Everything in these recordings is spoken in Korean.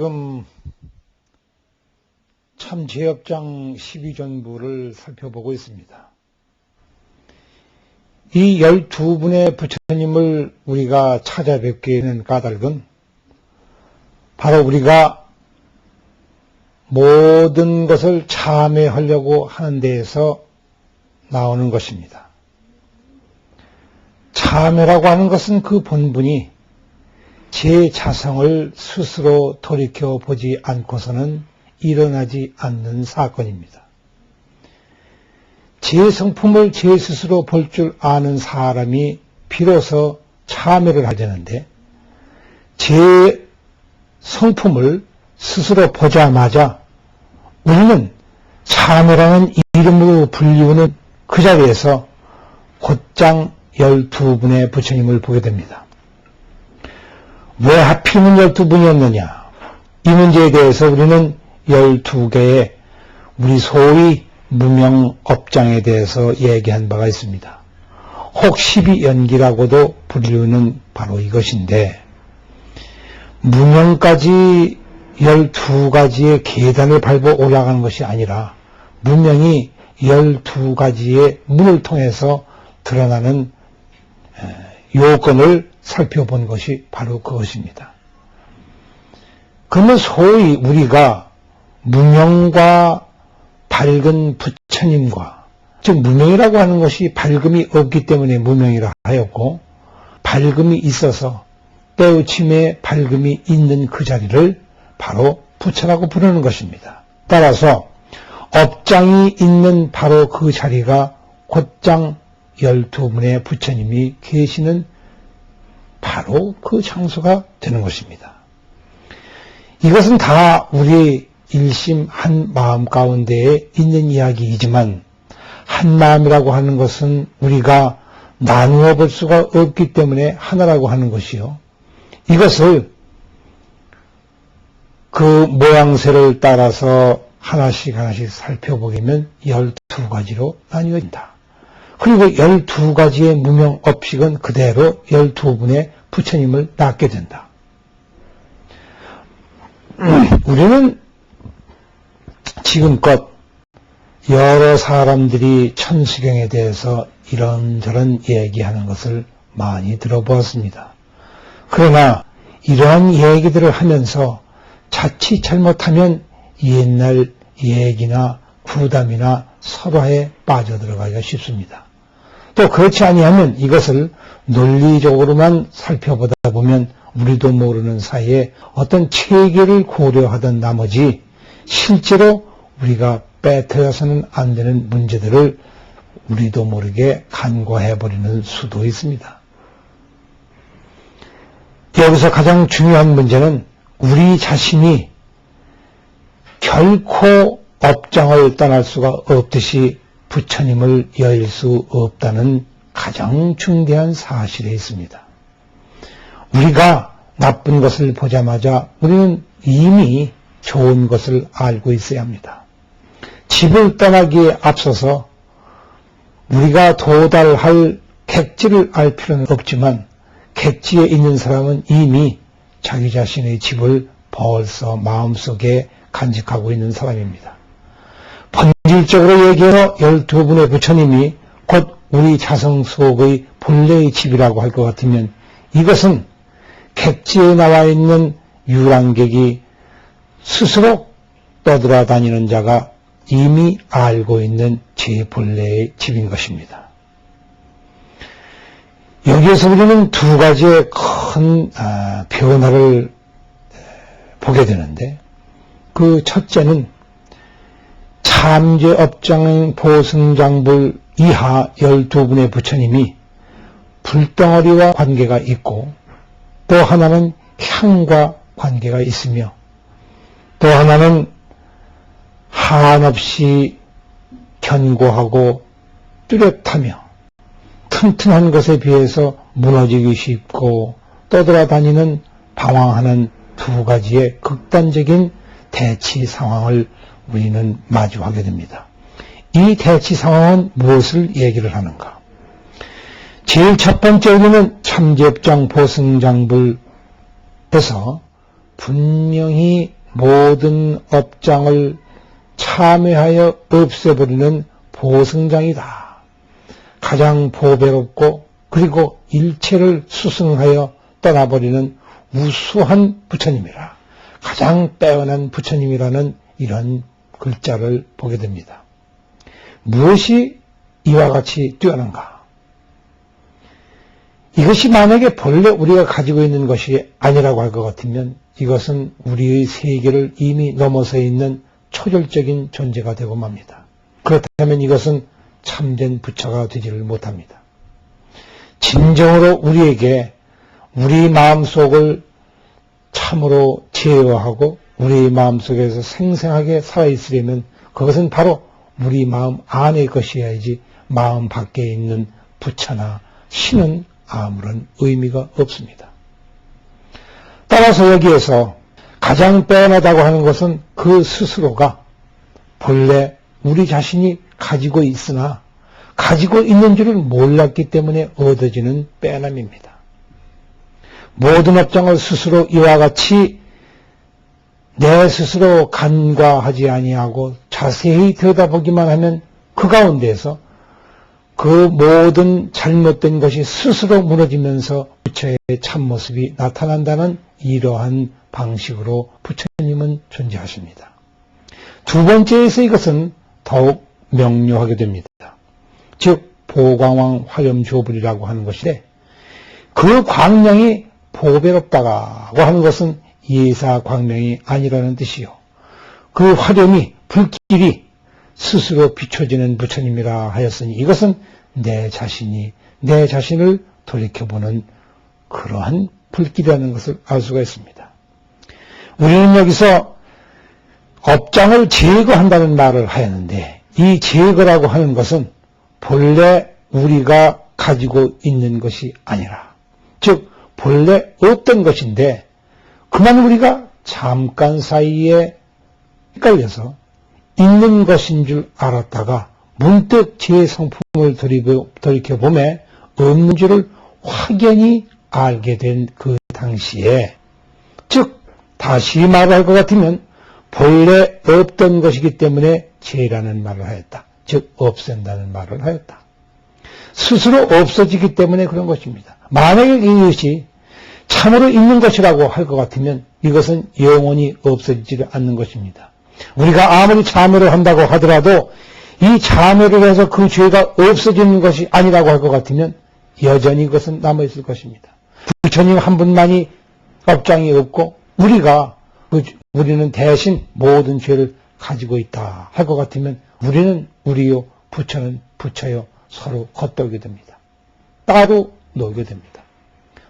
지금 참제업장 12전부를 살펴보고 있습니다. 이 12분의 부처님을 우리가 찾아뵙게 되는 까닭은 바로 우리가 모든 것을 참회하려고 하는 데에서 나오는 것입니다. 참회라고 하는 것은 그 본분이 제 자성을 스스로 돌이켜 보지 않고서는 일어나지 않는 사건입니다. 제 성품을 제 스스로 볼 줄 아는 사람이 비로소 참회를 하려는데 제 성품을 스스로 보자마자 우리는 참회라는 이름으로 불리우는 그 자리에서 곧장 12분의 부처님을 보게 됩니다. 왜 하필이면 12분이었느냐? 이 문제에 대해서 우리는 12개의 우리 소위 무명업장에 대해서 얘기한 바가 있습니다. 혹 12연기라고도 부르는 바로 이것인데 무명까지 12가지의 계단을 밟아 올라가는 것이 아니라 무명이 12가지의 문을 통해서 드러나는 요건을 살펴본 것이 바로 그것입니다. 그러면 소위 우리가 무명과 밝은 부처님과 즉 무명이라고 하는 것이 밝음이 없기 때문에 무명이라 하였고 밝음이 있어서 때우침에 밝음이 있는 그 자리를 바로 부처라고 부르는 것입니다. 따라서 업장이 있는 바로 그 자리가 곧장 12분의 부처님이 계시는 바로 그 장소가 되는 것입니다. 이것은 다 우리 일심 한 마음 가운데에 있는 이야기이지만 한 마음이라고 하는 것은 우리가 나누어 볼 수가 없기 때문에 하나라고 하는 것이요. 이것을 그 모양새를 따라서 하나씩 하나씩 살펴보면 12가지로 나뉘어진다. 그리고 12가지의 무명 업식은 그대로 12분의 부처님을 낳게 된다. 우리는 지금껏 여러 사람들이 천수경에 대해서 이런저런 얘기하는 것을 많이 들어보았습니다. 그러나 이러한 얘기들을 하면서 자칫 잘못하면 옛날 얘기나 구담이나 설화에 빠져들어가기가 쉽습니다. 또 그렇지 아니하면 이것을 논리적으로만 살펴보다 보면 우리도 모르는 사이에 어떤 체계를 고려하던 나머지 실제로 우리가 빼뜨려서는 안 되는 문제들을 우리도 모르게 간과해버리는 수도 있습니다. 여기서 가장 중요한 문제는 우리 자신이 결코 업장을 떠날 수가 없듯이 부처님을 여일 수 없다는 가장 중대한 사실에 있습니다. 우리가 나쁜 것을 보자마자 우리는 이미 좋은 것을 알고 있어야 합니다. 집을 떠나기에 앞서서 우리가 도달할 객지를 알 필요는 없지만 객지에 있는 사람은 이미 자기 자신의 집을 벌써 마음속에 간직하고 있는 사람입니다. 본질적으로 얘기해서 12분의 부처님이 곧 우리 자성 속의 본래의 집이라고 할 것 같으면 이것은 객지에 나와 있는 유랑객이 스스로 떠돌아다니는 자가 이미 알고 있는 제 본래의 집인 것입니다. 여기에서 우리는 두 가지의 큰 아, 변화를 보게 되는데 그 첫째는 참제업장 보승장불 이하 12분의 부처님이 불덩어리와 관계가 있고 또 하나는 향과 관계가 있으며 또 하나는 한없이 견고하고 뚜렷하며 튼튼한 것에 비해서 무너지기 쉽고 떠돌아다니는 방황하는 두 가지의 극단적인 대치 상황을 우리는 마주하게 됩니다. 이 대치 상황은 무엇을 얘기를 하는가? 제일 첫 번째 우리는 참제업장 보승장불에서 분명히 모든 업장을 참여하여 없애버리는 보승장이다. 가장 보배롭고 그리고 일체를 수승하여 떠나버리는 우수한 부처님이라. 가장 빼어난 부처님이라는 이런 글자를 보게 됩니다. 무엇이 이와 같이 뛰어난가? 이것이 만약에 본래 우리가 가지고 있는 것이 아니라고 할 것 같으면 이것은 우리의 세계를 이미 넘어서 있는 초절적인 존재가 되고 맙니다. 그렇다면 이것은 참된 부처가 되지를 못합니다. 진정으로 우리에게 우리 마음속을 참으로 제어하고 우리 마음속에서 생생하게 살아있으려면 그것은 바로 우리 마음 안의 것이어야지 마음 밖에 있는 부처나 신은 아무런 의미가 없습니다. 따라서 여기에서 가장 빼어나다고 하는 것은 그 스스로가 본래 우리 자신이 가지고 있으나 가지고 있는 줄을 몰랐기 때문에 얻어지는 빼어남입니다. 모든 업장을 스스로 이와 같이 내 스스로 간과하지 아니하고 자세히 들여다보기만 하면 그 가운데에서 그 모든 잘못된 것이 스스로 무너지면서 부처의 참모습이 나타난다는 이러한 방식으로 부처님은 존재하십니다. 두 번째에서 이것은 더욱 명료하게 됩니다. 즉 보광왕 화염조불이라고 하는 것인데 그 광명이 보배롭다고 하는 것은 예사 광명이 아니라는 뜻이요. 그 화염이 불길이 스스로 비춰지는 부처님이라 하였으니 이것은 내 자신이 내 자신을 돌이켜보는 그러한 불길이라는 것을 알 수가 있습니다. 우리는 여기서 업장을 제거한다는 말을 하였는데 이 제거라고 하는 것은 본래 우리가 가지고 있는 것이 아니라 즉 본래 어떤 것인데 그만 우리가 잠깐 사이에 헷갈려서 있는 것인 줄 알았다가 문득 제 성품을 돌이켜보매 없는 줄을 확연히 알게 된 그 당시에 즉 다시 말할 것 같으면 본래 없던 것이기 때문에 죄라는 말을 하였다. 즉 없앤다는 말을 하였다. 스스로 없어지기 때문에 그런 것입니다. 만약에 이것이 참으로 있는 것이라고 할 것 같으면 이것은 영원히 없어지지 않는 것입니다. 우리가 아무리 참여를 한다고 하더라도 이 참여를 해서 그 죄가 없어지는 것이 아니라고 할 것 같으면 여전히 그것은 남아있을 것입니다. 부처님 한 분만이 업장이 없고 우리가 그 우리는 대신 모든 죄를 가지고 있다 할 것 같으면 우리는 우리요 부처는 부처요 서로 겉돌게 됩니다. 따로 놀게 됩니다.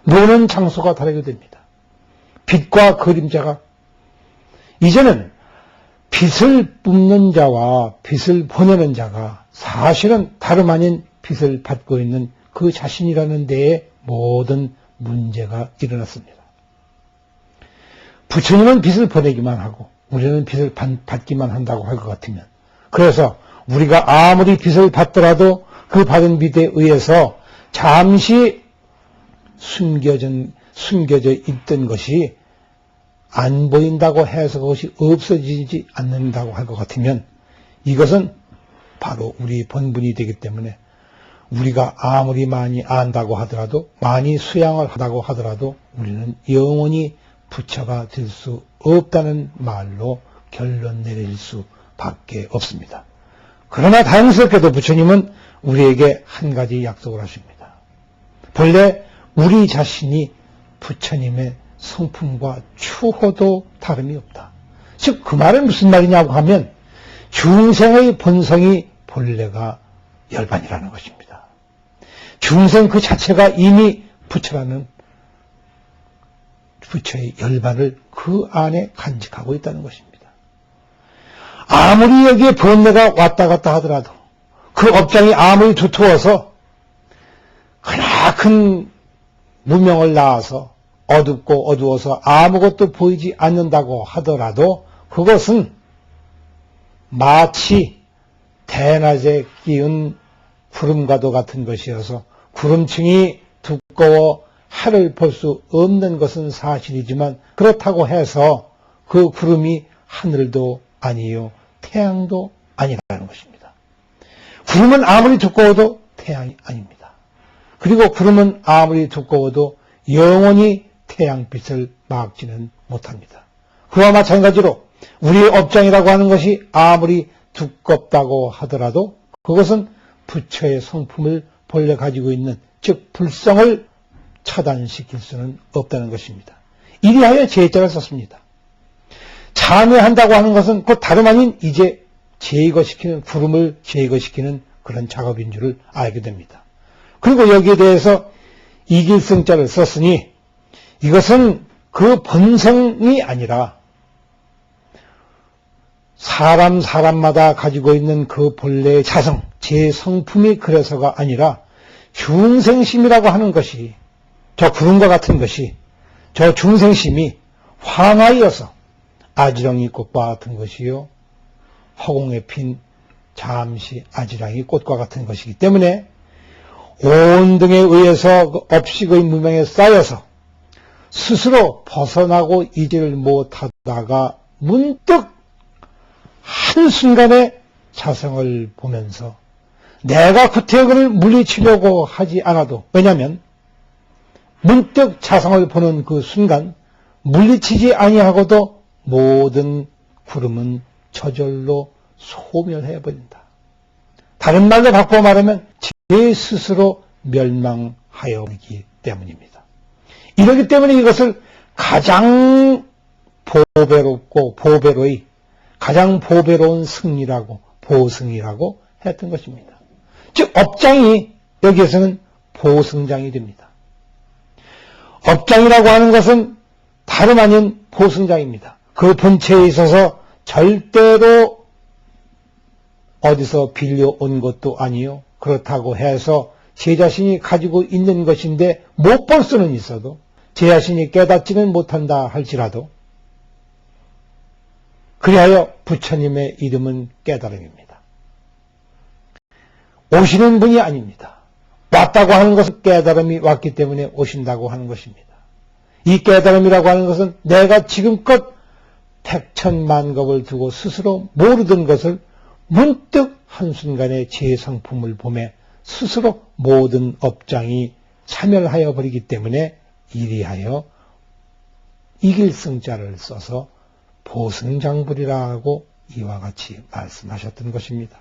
노는 장소가 다르게 됩니다. 빛과 그림자가 이제는 빛을 뿜는 자와 빛을 보내는 자가 사실은 다름 아닌 빛을 받고 있는 그 자신이라는 데에 모든 문제가 일어났습니다. 부처님은 빛을 보내기만 하고 우리는 빛을 받기만 한다고 할 것 같으면 그래서 우리가 아무리 빛을 받더라도 그 받은 빛에 의해서 잠시 숨겨져, 숨겨져 있던 것이 안 보인다고 해서 그것이 없어지지 않는다고 할 것 같으면 이것은 바로 우리 본분이 되기 때문에 우리가 아무리 많이 안다고 하더라도 많이 수양을 하다고 하더라도 우리는 영원히 부처가 될 수 없다는 말로 결론 내릴 수밖에 없습니다. 그러나 다행스럽게도 부처님은 우리에게 한 가지 약속을 하십니다. 본래 우리 자신이 부처님의 성품과 추호도 다름이 없다. 즉, 그 말은 무슨 말이냐고 하면 중생의 본성이 본래가 열반이라는 것입니다. 중생 그 자체가 이미 부처라는 부처의 열반을 그 안에 간직하고 있다는 것입니다. 아무리 여기에 번뇌가 왔다 갔다 하더라도 그 업장이 아무리 두터워서 크나큰 무명을 낳아서 어둡고 어두워서 아무것도 보이지 않는다고 하더라도 그것은 마치 대낮에 끼운 구름과도 같은 것이어서 구름층이 두꺼워 하를 볼 수 없는 것은 사실이지만 그렇다고 해서 그 구름이 하늘도 아니요 태양도 아니라는 것입니다. 구름은 아무리 두꺼워도 태양이 아닙니다. 그리고 구름은 아무리 두꺼워도 영원히 태양빛을 막지는 못합니다. 그와 마찬가지로 우리의 업장이라고 하는 것이 아무리 두껍다고 하더라도 그것은 부처의 성품을 본래 가지고 있는 즉 불성을 차단시킬 수는 없다는 것입니다. 이리하여 제자를 썼습니다. 참회한다고 하는 것은 그 다름 아닌 이제 제거시키는 구름을 제거시키는 그런 작업인 줄을 알게 됩니다. 그리고 여기에 대해서 이길성자를 썼으니 이것은 그 본성이 아니라 사람 사람마다 가지고 있는 그 본래의 자성, 제 성품이 그래서가 아니라 중생심이라고 하는 것이 저 구름과 같은 것이 저 중생심이 황하여서 아지랑이 꽃과 같은 것이요 허공에 핀 잠시 아지랑이 꽃과 같은 것이기 때문에 온 등에 의해서 그 업식의 무명에 쌓여서 스스로 벗어나고 이지를 못하다가 문득 한순간에 자성을 보면서 내가 구태역을 물리치려고 하지 않아도 왜냐하면 문득 자성을 보는 그 순간 물리치지 아니하고도 모든 구름은 저절로 소멸해 버린다. 다른 말로 바꿔 말하면 제 스스로 멸망하여 버리기 때문입니다. 이러기 때문에 이것을 가장 보배롭고 보배로의 가장 보배로운 승리라고 보승이라고 했던 것입니다. 즉 업장이 여기에서는 보승장이 됩니다. 업장이라고 하는 것은 다름 아닌 보승장입니다. 그 본체에 있어서 절대로 어디서 빌려온 것도 아니요. 그렇다고 해서 제 자신이 가지고 있는 것인데 못 볼 수는 있어도 제 자신이 깨닫지는 못한다 할지라도 그리하여 부처님의 이름은 깨달음입니다. 오시는 분이 아닙니다. 왔다고 하는 것은 깨달음이 왔기 때문에 오신다고 하는 것입니다. 이 깨달음이라고 하는 것은 내가 지금껏 백천만겁을 두고 스스로 모르던 것을 문득 한순간에 제 성품을 보매 스스로 모든 업장이 사멸하여 버리기 때문에 이리하여 이길 승자를 써서 보승장불이라고 이와 같이 말씀하셨던 것입니다.